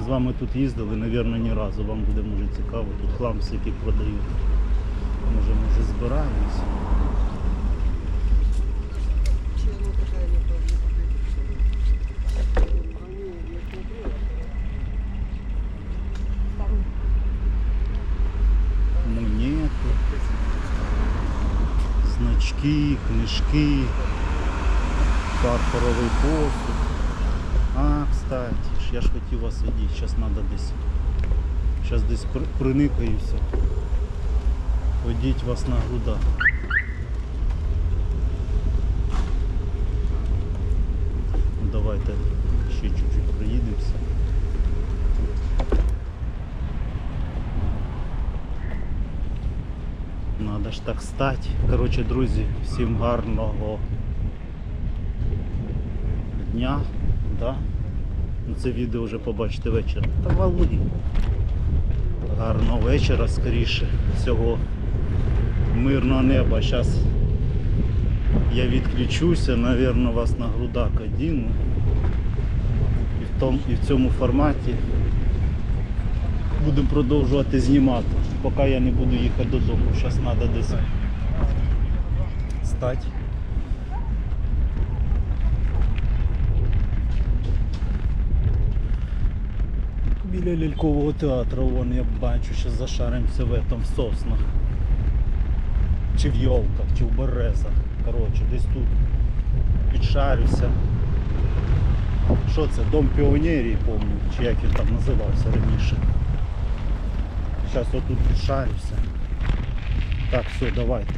вами тут їздили, напевно, ні разу. Вам буде може цікаво. Тут хлам всякий продають. Може, може збираємось. Монети, значки, книжки, фарфоровий посуд. А, кстати, я ж хотів вас відійти, зараз треба десь. Зараз десь при- приникаюся. Водіть вас на грудах. Ну, давайте ще чуть-чуть проїдемося. Надо ж так стати. Коротше, друзі, всім гарного дня. Да? Ну, Це відео вже побачите вечір. Та вали. Гарного вечора скоріше. Всього мирного неба. Зараз я відключуся, напевно, вас на грудак одіну. І в, том, і в цьому форматі будемо продовжувати знімати, поки я не буду їхати додому. Зараз треба десь стати. Біля лялькового театру, вон я бачу, що зашаримося в этом в соснах. Чи в йолках, чи в березах. Коротше, десь тут підшарюся. Що це? Дом піонерії, помню, чи як він там називався раніше. Зараз отут підшарюся. Так, все, давайте.